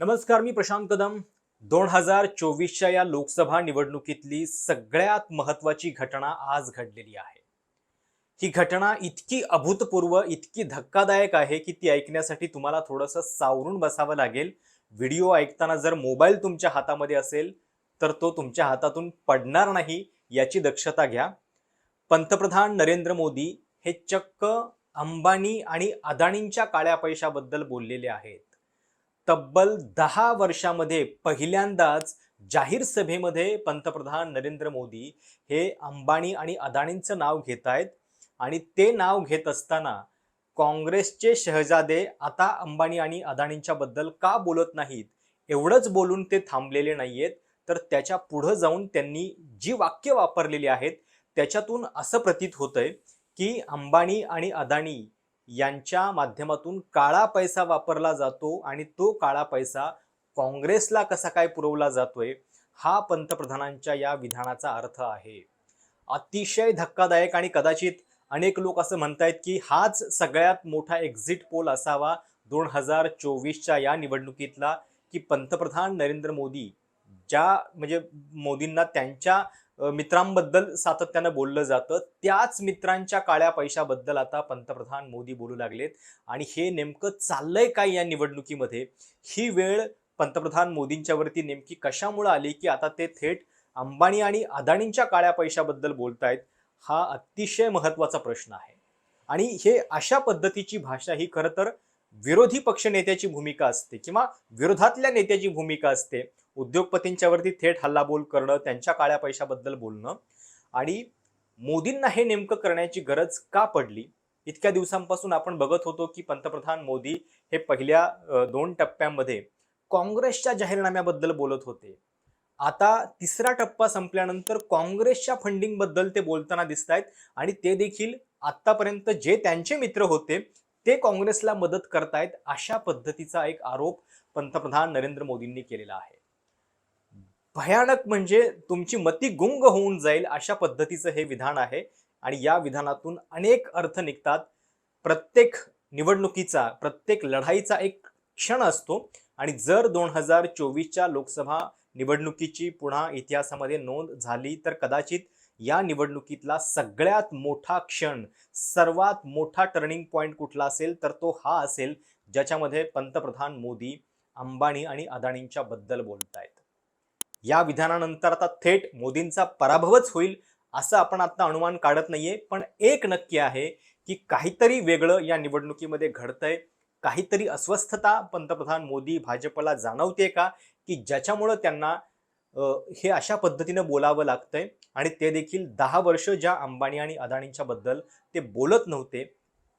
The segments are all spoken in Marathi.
नमस्कार मी प्रशांत कदम. दोन हजार चोवीसच्या या लोकसभा निवडणुकीतली सगळ्यात महत्वाची घटना आज घडलेली आहे. ही घटना इतकी अभूतपूर्व इतकी धक्कादायक आहे की ती ऐकण्यासाठी तुम्हाला थोडंसं सावरून बसावं लागेल. व्हिडिओ ऐकताना जर मोबाईल तुमच्या हातामध्ये असेल तर तो तुमच्या हातातून पडणार नाही याची दक्षता घ्या. पंतप्रधान नरेंद्र मोदी हे चक्क अंबानी आणि अदानींच्या काळ्या पैशाबद्दल बोललेले आहेत. तब्बल दहा वर्षामध्ये पहिल्यांदाच जाहीर सभेमध्ये पंतप्रधान नरेंद्र मोदी हे अंबानी आणि अदाणींचं नाव घेत आहेत. आणि ते नाव घेत असताना काँग्रेसचे शहजादे आता अंबानी आणि अदाणींच्या बद्दल का बोलत नाहीत? एवढंच बोलून ते थांबलेले नाहीयेत. तर त्याच्या पुढं जाऊन त्यांनी जी वाक्य वापरलेली आहेत त्याच्यातून असं प्रतीत होतंय की अंबानी आणि अदाणी यांच्या माध्यमातून काळा पैसा वापरला जातो आणि तो काळा पैसा काँग्रेसला कसा काय पुरवला जातोय हा पंतप्रधानांच्या या विधानाचा अर्थ आहे. अतिशय धक्कादायक आणि कदाचित अनेक लोक असं म्हणतायत की हाच सगळ्यात मोठा एक्झिट पोल असावा दोन हजार चोवीसच्या या निवडणुकीतला की पंतप्रधान नरेंद्र मोदी ज्या म्हणजे मोदींना त्यांच्या मित्रांबद्दल सातत्यानं बोललं जातं. त्याच मित्रांच्या काळ्या पैशाबद्दल आता पंतप्रधान मोदी बोलू लागलेत. आणि हे नेमकं चाललंय काय या निवडणुकीमध्ये? ही वेळ पंतप्रधान मोदींच्यावरती नेमकी कशामुळे आली की आता ते थेट अंबानी आणि अदानींच्या काळ्या पैशाबद्दल बोलतायत? हा अतिशय महत्त्वाचा प्रश्न आहे. आणि हे अशा पद्धतीची भाषा ही खरं तर विरोधी पक्ष नेत्याची भूमिका असते किंवा विरोधातल्या नेत्याची भूमिका असते. उद्योगपतींच्यावरती थेट हल्लाबोल करणं त्यांच्या काळ्या पैशाबद्दल बोलणं. आणि मोदींना हे नेमकं करण्याची गरज का पडली? इतक्या दिवसांपासून आपण बघत होतो की पंतप्रधान मोदी हे पहिल्या दोन टप्प्यांमध्ये काँग्रेसच्या जाहीरनाम्याबद्दल बोलत होते. आता तिसरा टप्पा संपल्यानंतर काँग्रेसच्या फंडिंगबद्दल ते बोलताना दिसत आहेत आणि ते देखील आत्तापर्यंत जे त्यांचे मित्र होते ते काँग्रेसला मदत करतायत अशा पद्धतीचा एक आरोप पंतप्रधान नरेंद्र मोदींनी केलेला आहे. भयानक म्हणजे तुमची मती गुंग होऊन जाईल अशा पद्धतीचं हे विधान आहे. आणि या विधानातून अनेक अर्थ निघतात. प्रत्येक निवडणुकीचा प्रत्येक लढाईचा एक क्षण असतो. आणि जर दोन हजार चोवीसच्या लोकसभा निवडणुकीची पुन्हा इतिहासामध्ये नोंद झाली तर कदाचित या निवडणुकीतला सगळ्यात मोठा क्षण सर्वात मोठा टर्निंग पॉईंट कुठला असेल तर तो हा असेल ज्याच्यामध्ये पंतप्रधान मोदी अंबानी आणि अदानींच्या बद्दल बोलतायत. या विधानानंतर आता थेट मोदींचा पराभवच होईल असं आपण आता अनुमान काढत नाहीये. पण एक नक्की आहे की काहीतरी वेगळं या निवडणुकीमध्ये घडतंय. काहीतरी अस्वस्थता पंतप्रधान मोदी भाजपला जाणवते का? की ज्याच्यामुळं त्यांना हे अशा पद्धतीनं बोलावं लागतंय. आणि ते देखील दहा वर्ष ज्या अंबानी आणि अदानींच्या बद्दल ते बोलत नव्हते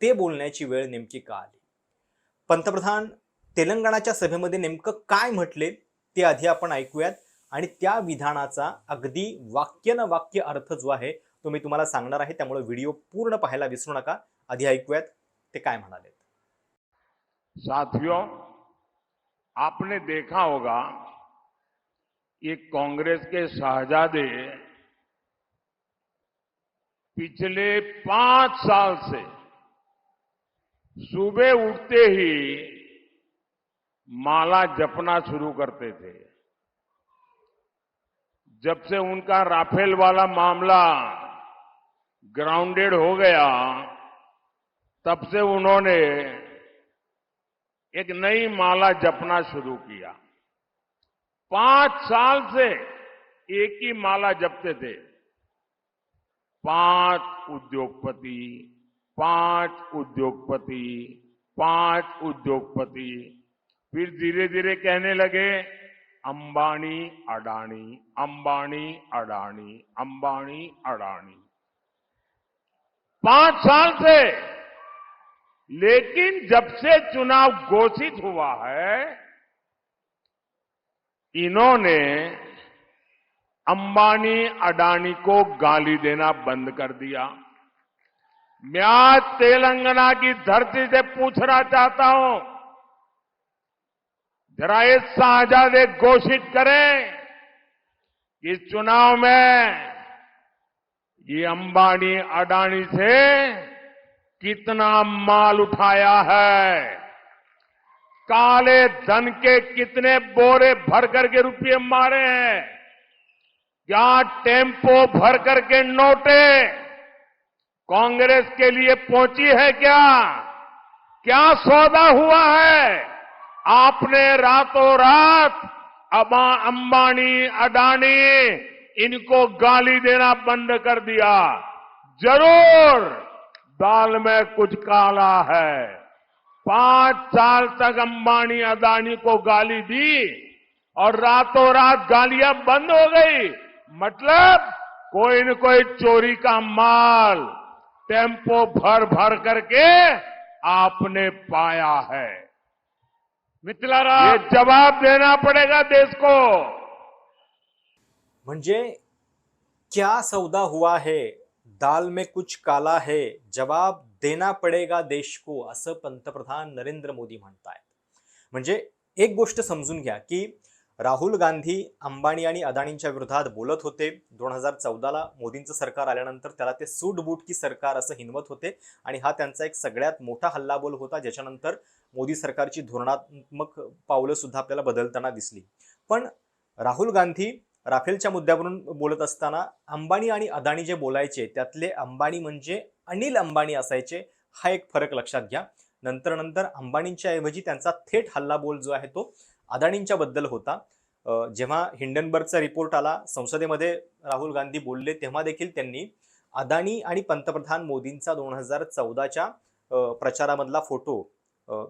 ते बोलण्याची वेळ नेमकी का आली? पंतप्रधान तेलंगणाच्या सभेमध्ये नेमकं काय म्हटले ते आधी आपण ऐकूयात. आणि त्या विधानाचा अगदी वाक्य न वाक्य अर्थ जो आहे तो मी तुम्हाला सांगणार आहे. त्यामुळे व्हिडिओ पूर्ण पाहायला विसरू नका. आधी ऐकूयात ते काय म्हणाले साथियों आपने देखा होगा ये कांग्रेस के शहजादे पिछले पांच साल से सुबह उठते ही माला जपना शुरू करते थे। जब से उनका राफेल वाला मामला ग्राउंडेड हो गया, तब से उन्होंने एक नई माला जपना शुरू किया। पाँच साल से एक ही माला जपते थे। पाँच उद्योगपति पाँच उद्योगपति पाँच उद्योगपति। फिर धीरे धीरे कहने लगे अंबानी अडानी अंबानी अडानी अंबानी अडानी। पाँच साल से, लेकिन जब से चुनाव घोषित हुआ है, इन्होंने अंबानी अडानी को गाली देना बंद कर दिया। मैं आज तेलंगाना की धरती से पूछना चाहता हूँ जरा ये एक घोषित करें कि चुनाव में ये अंबानी, अडानी से कितना माल उठाया है। काले धन के कितने बोरे भर करके रुपये मारे हैं। क्या टेंपो भर करके नोटे कांग्रेस के लिए पहुँची है क्या? क्या सौदा हुआ है? आपने रातों रात अबा अंबानी अडानी, इनको गाली देना बंद कर दिया। ज़रूर दाल में कुछ काला है। पाँच साल तक अंबानी अदानी को गाली दी और रातों रात गालियाँ बंद हो गई। मतलब कोई न कोई चोरी का माल टेंपो भर भर करके आपने पाया है। मिथिला ये जवाब देना पड़ेगा देश को। म्हणजे क्या सौदा हुआ है? दाल में कुछ काला है? जवाब देना पडेगा देश को असं पंतप्रधान नरेंद्र मोदी म्हणतायत. म्हणजे एक गोष्ट समजून घ्या की राहुल गांधी अंबानी आणि अदाणींच्या विरोधात बोलत होते. दोन हजार चौदाला मोदींचं सरकार आल्यानंतर त्याला ते सूटबूट की सरकार असं हिनवत होते आणि हा त्यांचा एक सगळ्यात मोठा हल्लाबोल होता ज्याच्यानंतर मोदी सरकारची धोरणात्मक पावलं सुद्धा आपल्याला बदलताना दिसली. पण राहुल गांधी राफेलच्या मुद्द्यावरून बोलत असताना अंबानी आणि अदाणी जे बोलायचे त्यातले अंबानी म्हणजे अनिल अंबानी असायचे हा एक फरक लक्षात घ्या. नंतर नंतर अंबानींच्या ऐवजी त्यांचा थेट हल्लाबोल जो आहे तो अदानींच्या बद्दल होता. जेव्हा हिंडनबर्गचा रिपोर्ट आला संसदेमध्ये राहुल गांधी बोलले तेव्हा देखील त्यांनी अदानी आणि पंतप्रधान मोदींचा दोन हजार चौदाच्या प्रचारामधला फोटो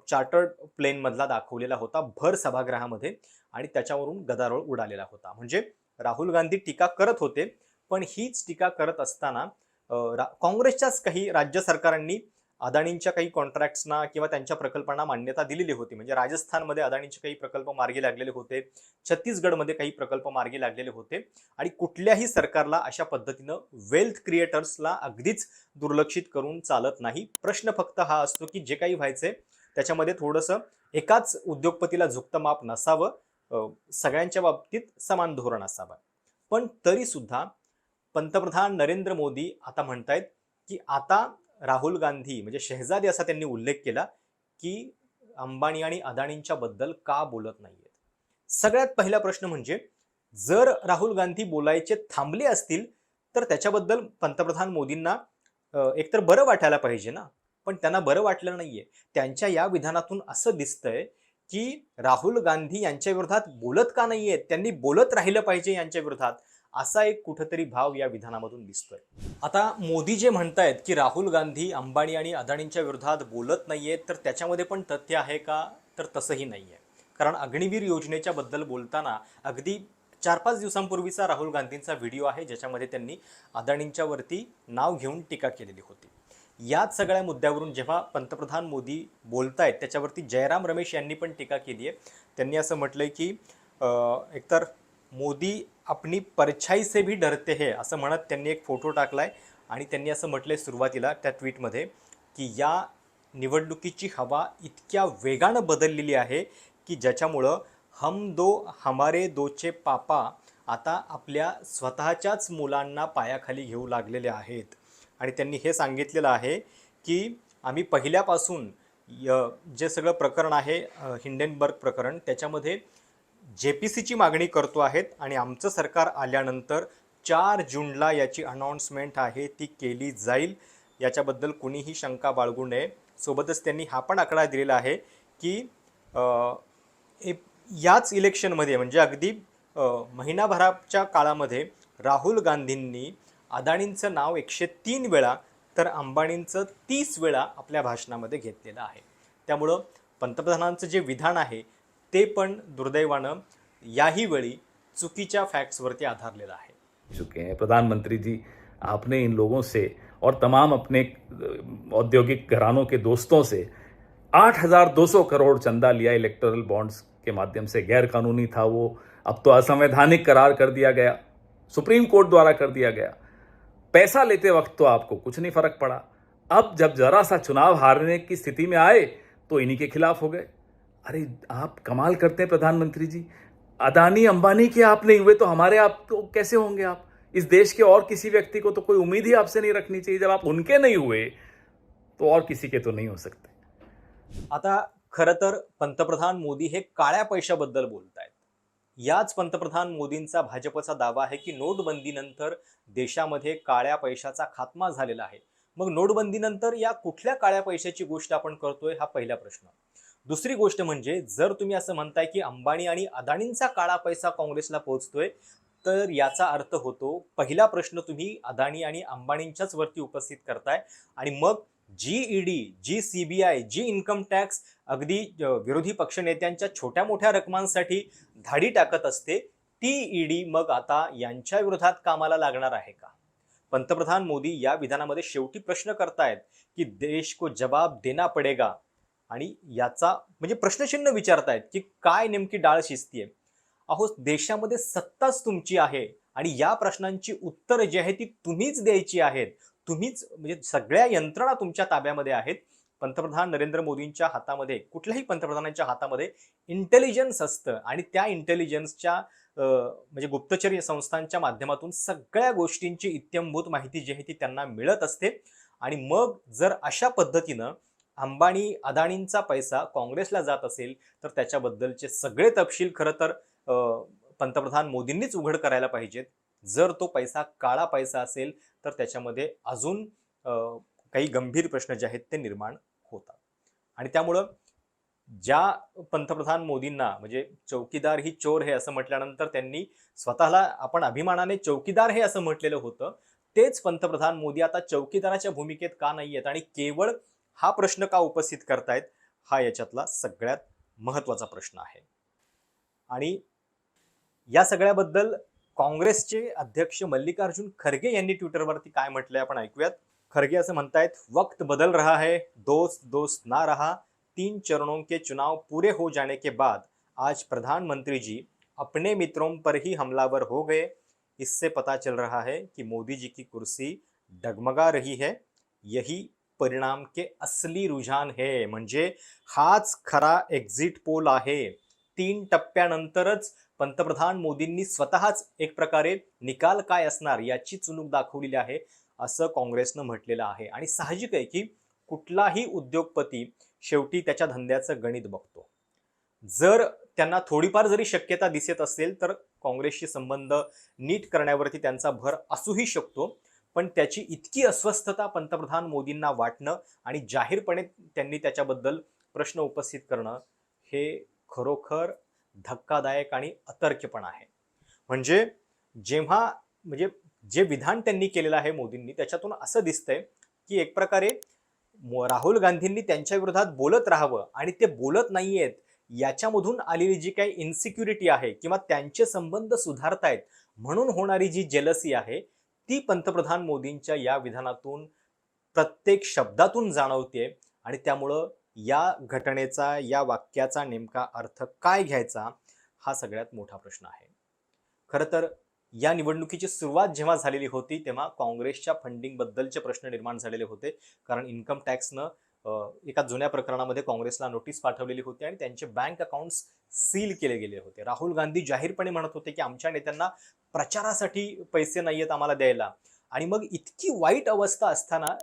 चार्टर्ड प्लेनमधला दाखवलेला होता भर सभागृहामध्ये आणि त्याच्यावरून गदारोळ उडालेला होता. म्हणजे राहुल गांधी टीका करत होते पण हीच टीका करत असताना रा- काँग्रेसच्याच काही राज्य सरकारांनी अदानींच्या काही कॉन्ट्रॅक्ट्सना किंवा त्यांच्या प्रकल्पांना मान्यता दिलेली होती. म्हणजे राजस्थानमध्ये अदाणींचे काही प्रकल्प मार्गी लागलेले होते. छत्तीसगडमध्ये काही प्रकल्प मार्गी लागलेले होते. आणि कुठल्याही सरकारला अशा पद्धतीनं वेल्थ क्रिएटर्सला अगदीच दुर्लक्षित करून चालत नाही. प्रश्न फक्त हा असतो की जे काही व्हायचंय त्याच्यामध्ये थोडंसं एकाच उद्योगपतीला झुकतं माप नसावं सगळ्यांच्या बाबतीत समान धोरण असावं. पण तरीसुद्धा पंतप्रधान नरेंद्र मोदी आता म्हणतायत की आता राहुल गांधी म्हणजे शेहजादे असा त्यांनी उल्लेख केला की अंबानी आणि अदानींच्या बद्दल का बोलत नाहीयेत? सगळ्यात पहिला प्रश्न म्हणजे जर राहुल गांधी बोलायचे थांबले असतील तर त्याच्याबद्दल पंतप्रधान मोदींना एकतर बरं वाटायला पाहिजे ना? पण त्यांना बरं वाटलं नाहीये. त्यांच्या या विधानातून असं दिसतंय की राहुल गांधी यांच्या विरोधात बोलत का नाहीयेत? त्यांनी बोलत राहिलं पाहिजे यांच्या विरोधात. असा एक कुठंतरी भाव या विधानामधून दिसतोय. आता मोदी जे म्हणतायत की राहुल गांधी अंबानी आणि अदाणींच्या विरोधात बोलत नाहीयेत तर त्याच्यामध्ये पण तथ्य आहे का? तर तसंही नाहीये. कारण अग्निवीर योजनेच्या बद्दल बोलताना अगदी चार पाच दिवसांपूर्वीचा राहुल गांधींचा व्हिडिओ आहे ज्याच्यामध्ये त्यांनी अदाणींच्यावरती नाव घेऊन टीका केलेली होती. याच सगळ्या मुद्द्यावरून जेव्हा पंतप्रधान मोदी बोलत आहेत त्याच्यावरती जयराम रमेश यांनी पण टीका केली आहे त्यांनी असं म्हटलंय की एकतर मोदी आपली परछाई से भी डरते हे असं म्हणत त्यांनी एक फोटो टाकलाय आणि त्यांनी असं म्हटलं आहे सुरुवातीला त्या ट्विटमध्ये की या निवडणुकीची हवा इतक्या वेगानं बदललेली आहे की ज्याच्यामुळं हम दो हमारे दोचे पापा आता आपल्या स्वतःच्याच मुलांना पायाखाली घेऊ लागलेले आहेत. आणि त्यांनी हे सांगितलेलं आहे की आम्ही पहिल्यापासून य- जे सगळं प्रकरण आहे हिंडेनबर्ग प्रकरण त्याच्यामध्ये जे पी सीची मागणी करतो आहेत आणि आमचं सरकार आल्यानंतर चार जूनला याची अनाऊन्समेंट आहे ती केली जाईल. याच्याबद्दल कुणीही शंका बाळगू नये. सोबतच त्यांनी हा पण आकडा दिलेला आहे की ए- याच इलेक्शनमध्ये म्हणजे अगदी महिनाभराच्या काळामध्ये राहुल गांधींनी अदाणींचं नाव एकशे तीन वेळा तर अंबाणींचं तीस वेळा आपल्या भाषणामध्ये घेतलेलं आहे. त्यामुळं पंतप्रधानांचं जे विधान आहे ते पण दुर्दैवानं याही वेळी चुकीच्या फॅक्ट्सवरती आधारलेलं आहे. चुके हैं. प्रधानमंत्री जी आपने इन लोगों से और तमाम अपने औद्योगिक घरानों के दोस्तों से 8,200 करोड़ चंदा लिया इलेक्टोरल बॉन्ड्स के माध्यम से। गैर कानूनी था वो। अब तो असंवैधानिक करार कर दिया गया। सुप्रीम कोर्ट द्वारा कर दिया गया। पैसा लेते वक्त तो आपको कुछ नहीं फर्क पड़ा। अब जब जरा सा चुनाव हारने की स्थिति में आए तो इन्हीं के खिलाफ हो गए। अरे आप कमाल करते हैं प्रधानमंत्री जी। अदानी अंबानी के आप नहीं हुए तो हमारे आप तो कैसे होंगे आप? इस देश के और किसी व्यक्ति को तो कोई उम्मीद ही आपसे नहीं रखनी चाहिए। जब आप उनके नहीं हुए तो और किसी के तो नहीं हो सकते। आता खरं तर पंतप्रधान मोदी हे काळ्या पैशाबद्दल बोलत आहेत याच पंतप्रधान मोदींचा भाजपचा दावा आहे की नोटबंदीनंतर देशामध्ये काळ्या पैशाचा खात्मा झालेला आहे. मग नोटबंदीनंतर या कुठल्या काळ्या पैशाची गोष्ट आपण करतोय? हा पहिला प्रश्न. दुसरी गोष्ट म्हणजे जर तुम्ही असं म्हणताय की अंबानी आणि अदानींचा काळा पैसा काँग्रेसला पोहोचतोय तर याचा अर्थ होतो पहिला प्रश्न तुम्ही अदानी आणि अंबानींच्याच वरती उपस्थित करताय आणि मग जी ईडी जी सीबीआय जी इन्कम टॅक्स अगदी विरोधी पक्षनेत्यांच्या छोट्या मोठ्या रकमांसाठी धाडी टाकत असते ती ईडी मग आता यांच्या विरोधात कामाला लागणार आहे का? पंतप्रधान मोदी या विधानामध्ये शेवटी प्रश्न करतायत की देश को जबाब देना पडेगा. आणि याचा म्हणजे प्रश्नचिन्ह विचारतायत की काय नेमकी डाळ शिजतीये. अहो देशामध्ये सत्ताच तुमची आहे आणि या प्रश्नांची उत्तरं जी आहे ती तुम्हीच द्यायची आहेत. तुम्हीच म्हणजे सगळ्या यंत्रणा तुमच्या ताब्यामध्ये आहेत. पंतप्रधान नरेंद्र मोदींच्या हातामध्ये कुठल्याही पंतप्रधानांच्या हातामध्ये इंटेलिजन्स असतं आणि त्या इंटेलिजन्सच्या म्हणजे गुप्तचर संस्थांच्या माध्यमातून सगळ्या गोष्टींची इत्यंभूत माहिती जी आहे ती त्यांना मिळत असते. आणि मग जर अशा पद्धतीनं अंबानी अदाणींचा पैसा काँग्रेसला जात असेल तर त्याच्याबद्दलचे सगळे तपशील खरं तर पंतप्रधान मोदींनीच उघड करायला पाहिजेत. जर तो पैसा काळा पैसा असेल तर त्याच्यामध्ये अजून काही गंभीर प्रश्न जे आहेत ते निर्माण होतात. आणि त्यामुळं ज्या पंतप्रधान मोदींना म्हणजे चौकीदार ही चोर हे असं म्हटल्यानंतर त्यांनी स्वतःला आपण अभिमानाने चौकीदार हे असं म्हटलेलं होतं तेच पंतप्रधान मोदी आता चौकीदाराच्या भूमिकेत का नाही आहेत आणि केवळ हा प्रश्न का उपस्थित करतायत? हा याच्यातला सगळ्यात महत्त्वाचा प्रश्न आहे. आणि या सगळ्याबद्दल काँग्रेसचे अध्यक्ष मल्लिकार्जुन खरगे यांनी ट्विटरवरती काय म्हटलंय आपण ऐकूयात. खरगे असं म्हणतायत वक्त बदल रहा है दोस्त दोस्त ना रहा तीन चरणों के चुनाव पूरे हो जाने के बाद आज प्रधानमंत्री जी अपने मित्रों पर ही हमलावर हो गए। इससे पता चल रहा है कि मोदी जी की कुर्सी डगमगा रही है यही परिणाम के असली रुझान हे. म्हणजे हाच खरा एक्झिट पोल आहे. तीन टप्प्यानंतरच पंतप्रधान मोदींनी स्वतःच एक प्रकारे निकाल काय असणार याची चुणूक दाखवलेली आहे असं काँग्रेसनं म्हटलेलं आहे. आणि साहजिक आहे की कुठलाही उद्योगपती शेवटी त्याच्या धंद्याचं गणित बघतो. जर त्यांना थोडीफार जरी शक्यता दिसत असेल तर काँग्रेसशी संबंध नीट करण्यावरती त्यांचा भर असूही शकतो. पण त्याची इतकी अस्वस्थता पंतप्रधान मोदींना वाटणं आणि जाहीरपणे त्यांनी त्याच्याबद्दल प्रश्न उपस्थित करणं हे खरोखर धक्कादायक आणि अतर्क्यपण आहे. म्हणजे जेव्हा म्हणजे जे विधान त्यांनी केलेलं आहे मोदींनी त्याच्यातून असं दिसतंय की एक प्रकारे राहुल गांधींनी त्यांच्या विरोधात बोलत राहावं आणि ते बोलत नाहीयेत याच्यामधून आलेली जी काही इन्सिक्युरिटी आहे किंवा त्यांचे संबंध सुधारतायत म्हणून होणारी जी जेलसी आहे ती पंतप्रधान मोदींच्या या विधानातून प्रत्येक शब्दातून जाणवते आणि त्यामुळं या घटनेचा या वाक्याचा नेमका अर्थ काय घ्यायचा हा सगळ्यात मोठा प्रश्न आहे. खरं तर या निवडणुकीची सुरुवात जेव्हा झालेली होती तेव्हा काँग्रेसच्या फंडिंगबद्दलचे प्रश्न निर्माण झालेले होते. कारण इन्कम टॅक्सनं एका जुन्या प्रकरणामध्ये काँग्रेसला नोटीस पाठवलेली होती आणि त्यांचे बँक अकाउंट्स सील केले गेले होते. राहुल गांधी जाहीरपणे म्हणत होते की आमच्या नेत्यांना प्रचारासाठी पैसे नाही आहेत आम्हाला द्यायला. आणि मग इतकी वाईट अवस्था असताना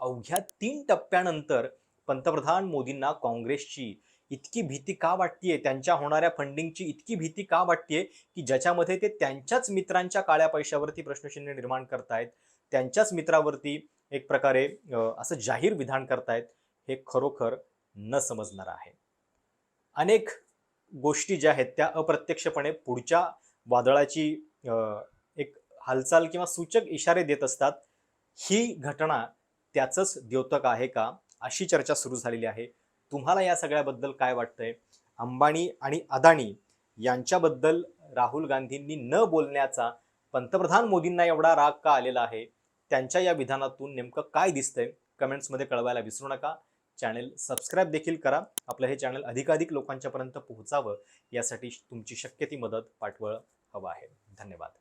अवघ्या तीन टप्प्यानंतर पंतप्रधान मोदींना काँग्रेसची इतकी भीती का वाटतीये? त्यांच्या होणाऱ्या फंडिंगची इतकी भीती का वाटतीये? की ज्याच्यामध्ये ते त्यांच्याच मित्रांच्या काळ्या पैशावरती प्रश्नचिन्ह निर्माण करतायत त्यांच्याच मित्रावरती एक प्रकारे असं जाहीर विधान करतायत हे खरोखर न समजणार आहे. अनेक गोष्टी ज्या आहेत त्या अप्रत्यक्षपणे पुढच्या वादळाची एक हालचाल किंवा सूचक इशारे देत असतात ही घटना त्याचंच द्योतक आहे का अशी चर्चा सुरू झालेली आहे. तुम्हाला या सगळ्याबद्दल काय वाटतंय? अंबानी आणि अदानी यांच्याबद्दल राहुल गांधींनी न बोलण्याचा पंतप्रधान मोदींना एवढा राग का आलेला आहे? त्यांच्या या विधानातून नेमकं काय दिसतंय? कमेंट्समध्ये कळवायला विसरू नका. चॅनेल सबस्क्राईब देखील करा. आपलं हे चॅनल अधिकाधिक लोकांच्यापर्यंत पोहोचावं यासाठी तुमची शक्य ती मदत पाठवळ. हवं आहे. धन्यवाद.